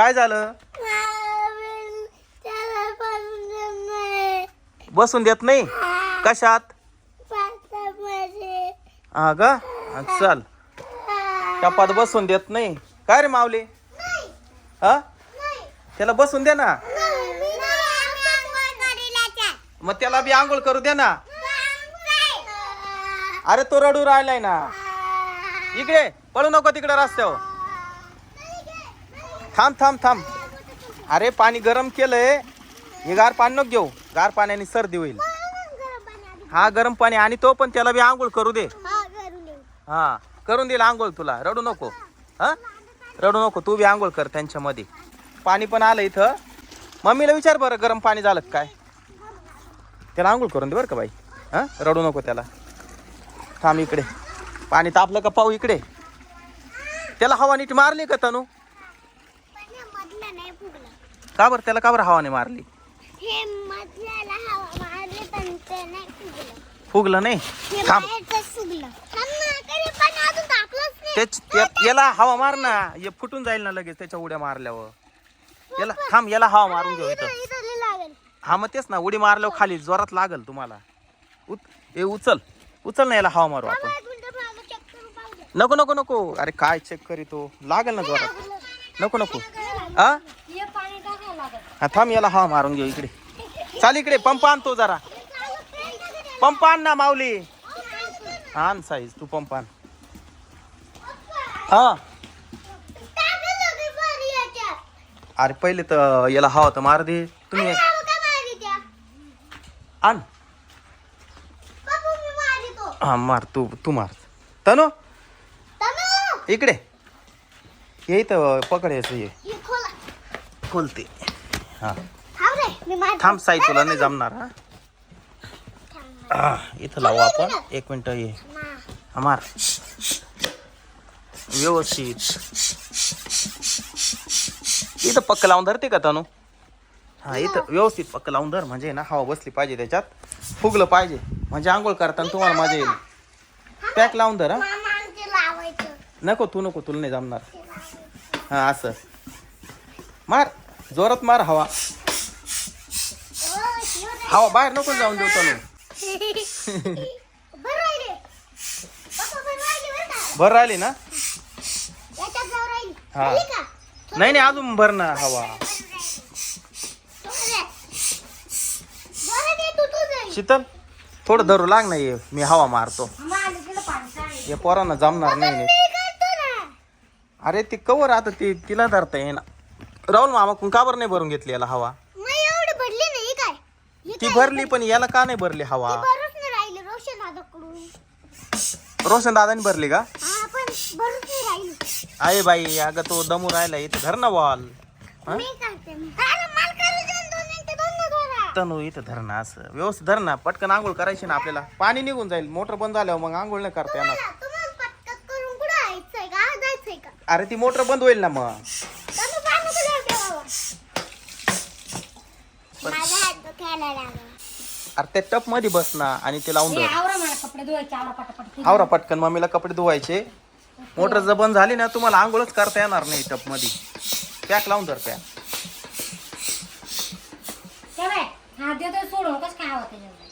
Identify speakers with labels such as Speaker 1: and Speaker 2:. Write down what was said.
Speaker 1: काय झालं? बसून देत नाही? कशात? हा का चल. टपात बसून देत नाही. काय रे माऊली? हा? त्याला बसून दे ना. मग त्याला बी आंघोळ करू दे ना. अरे तो रडू राहिलाय ना. इकडे पळू नको तिकडे रस्त्यावर. थांब थांब थांब. अरे पाणी गरम केलंय. हे गार पाणी नको घेऊ. गार पाण्याने सर्दी होईल. हा गरम पाणी आणि तो पण त्याला बी आंघोळ करू दे. हा करून देईल आंघोळ तुला. रडू नको. हा? रडू नको तू बी आंघोळ कर त्यांच्यामध्ये. पाणी पण आलं इथं. मम्मीला विचार बरं गरम पाणी झालं का काय? त्याला आंघोळ करून दे बरं का बाई. हा? रडू नको त्याला. थांब इकडे. पाणी तापलं का पाहू इकडे. त्याला हवा नीट मारली का तनू? का बरं? त्याला का बरं हवाने मारली?
Speaker 2: हे मधल्याला हवा मारली पण ते नाही फुगलं.
Speaker 1: फुगलं नाही?
Speaker 2: हे
Speaker 1: थांब.
Speaker 2: बाहेरचं फुगलं थांब ना, तरी पण अजून टाकलंच नाही.
Speaker 1: तेच त्या- याला हवा मार ना. हे फुटून जाईल ना लगेच त्याच्या उड्या मारल्यावर. याला थांब याला हवा मारून घेऊ इथं
Speaker 2: इथं- इथं लय लागेल.
Speaker 1: हा मग तेच ना उडी मारल्यावर खाली जोरात लागल तुम्हाला. उत ए उचल. उचल ना याला हवा मारू आपण.
Speaker 2: मिनिटं पाहू दे.
Speaker 1: नको नको नको. अरे काय चेक करीतो? लागल ना जोरात. नको नको. हा थांब याला हवा मारून घेऊ इकडे. चाल इकडे पंप आणतो जरा. पंप आण ना माऊली. आण साईज तू पंप आण. हा. अरे पहिले तर याला हवा तर मार दे. तुम्ही? आण. हा मार तू तू मार. तनु?
Speaker 2: तनू,
Speaker 1: इकडे. ये इथं पकडायचं ये
Speaker 2: हे. खोला.
Speaker 1: खोलते. हा.
Speaker 2: थांब रे, मी मारतो.
Speaker 1: थांब साई तुला नाही जमणार हा. हा, इथं लावू आपण. एक मिनिट ये.
Speaker 2: ना.
Speaker 1: हा. मार. व्यवस्थित. इथं पक्क लावून धरते का तनु? हा इथं व्यवस्थित पक्क लावून धर. म्हणजे ना हवा बसली पाहिजे त्याच्यात. फुगलं पाहिजे. म्हणजे आंघोळ करताना तुम्हाला मजा येईल. पॅक लावून धर हा. नको तू नको तुला नाही जमणार. हा असं. मार जोरात मार हवा. हवा बाहेर नको जाऊन देऊ? भर राहिली ना. हा. नाही नाही अजून भर ना हवा. शीतल थोडं धरू लाग नाही मी हवा मारतो. हे पोरांना जमणार नाही. अरे ती कवर आता ती तिला धरता येईना राहुल मामा कोण का बरं नाही भरून घेतली याला हवा?
Speaker 2: मग एवढी भरली नाही काय? ही
Speaker 1: ती
Speaker 2: काय?
Speaker 1: भरली पण याला का नाही भरली हवा?
Speaker 2: ती भरूच नाही राहिली रोशन दादाकडून.
Speaker 1: रोशन दादानी भरली का?
Speaker 2: हा पण भरूच नाही राहिली.
Speaker 1: आहे बाई अगं तो दमू राहिला इथं धर ना बॉल हा?
Speaker 2: मी करते मग. अरे, मला करू दे ना दोन मिनिटं, दोन ना दोन.
Speaker 1: तनु इथं धर ना असं. व्यवस्थित धर ना पटकन आंघोळ करायची ना आपल्याला. पाणी निघून जाईल मोटर बंद झाल्यावर मग आंघोळ नाही करता येणार.
Speaker 2: तुम्हाला तुम्हाला पटकन करून कुठं जायचंय का? जायचंय का?
Speaker 1: अरे ती मोटर बंद होईल ना मग
Speaker 2: तुम्ही पाणी कुठे ठेवावं लागला.
Speaker 1: अरे त्या टपमध्ये बस ना आणि ते लावून धर.
Speaker 2: आवरा मला कपडे धुवायचे आवरा पटापट
Speaker 1: आवरा पटकन मम्मीला कपडे धुवायचे. मोटर जर बंद झाली ना तुम्हाला आंघोळच करता येणार नाही टपमध्ये. पॅक लावून धर पॅक
Speaker 3: काय देतो सोडून कसं काय हवं त्याच्यावर